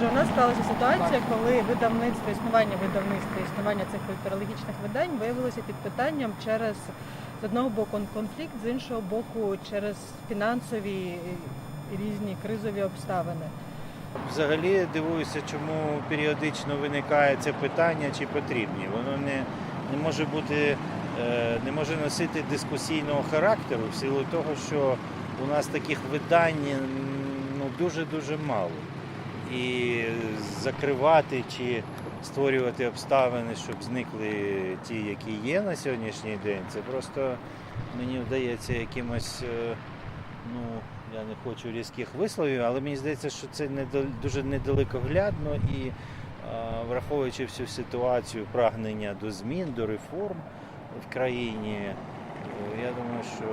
Адже у нас сталася ситуація, коли видавництво, існування видавництва, існування цих культурологічних видань виявилося під питанням через з одного боку конфлікт, з іншого боку, через фінансові різні кризові обставини. Взагалі дивуюся, чому періодично виникає це питання, чи потрібні. Воно не, не може бути, е, не може носити дискусійного характеру в силу того, що у нас таких видань ну, дуже-дуже мало. І закривати чи створювати обставини, щоб зникли ті, які є на сьогоднішній день, це просто мені вдається якимось. е, ну, я не хочу різких висловів, але мені здається, що це дуже недалекоглядно і враховуючи всю ситуацію прагнення до змін, до реформ в країні, е, я думаю, що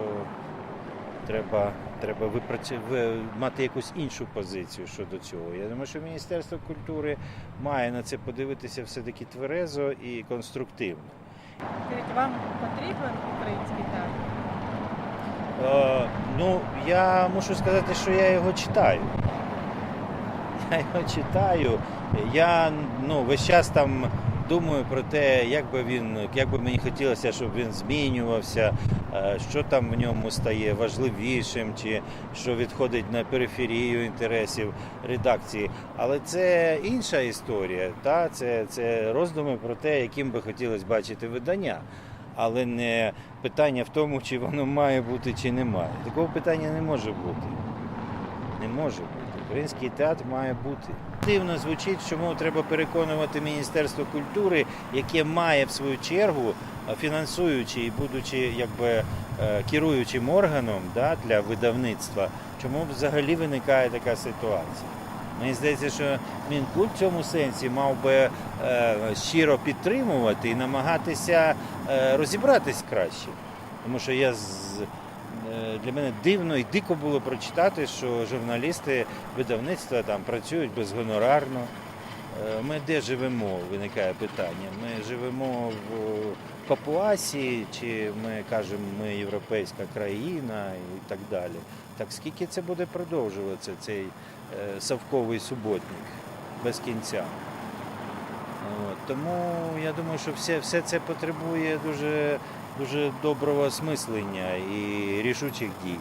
треба, треба випрацю- мати якусь іншу позицію щодо цього. Я думаю, що Міністерство культури має на це подивитися все-таки тверезо і конструктивно. Скажіть, вам потрібен український театр? Е, ну, я мушу сказати, що я його читаю. Я його читаю. Я ну, весь час там думаю про те, як би він, як би мені хотілося, щоб він змінювався, е, що там в ньому стає важливішим, чи що відходить на периферію інтересів редакції. Але це інша історія. Та? Це, це роздуми про те, яким би хотілося бачити видання. Але не питання в тому, чи воно має бути, чи не має. Такого питання не може бути. Не може бути. Український театр має бути. Дивно звучить, чому треба переконувати Міністерство культури, яке має в свою чергу, е, фінансуючи і будучи якби е, керуючим органом да, для видавництва, чому взагалі виникає така ситуація. Мені здається, що Мінкульт в цьому сенсі мав би е, щиро підтримувати і намагатися розібратись краще. Тому що я з, для мене дивно і дико було прочитати, що журналісти видавництва там працюють безгонорарно. Е, Ми де живемо, виникає питання. Ми живемо в Папуасі, чи ми кажемо, ми європейська країна і так далі. Так скільки це буде продовжуватися, цей е, совковий суботник без кінця? От, тому я думаю, що все, все це потребує дуже, дуже доброго осмислення і рішучих дій.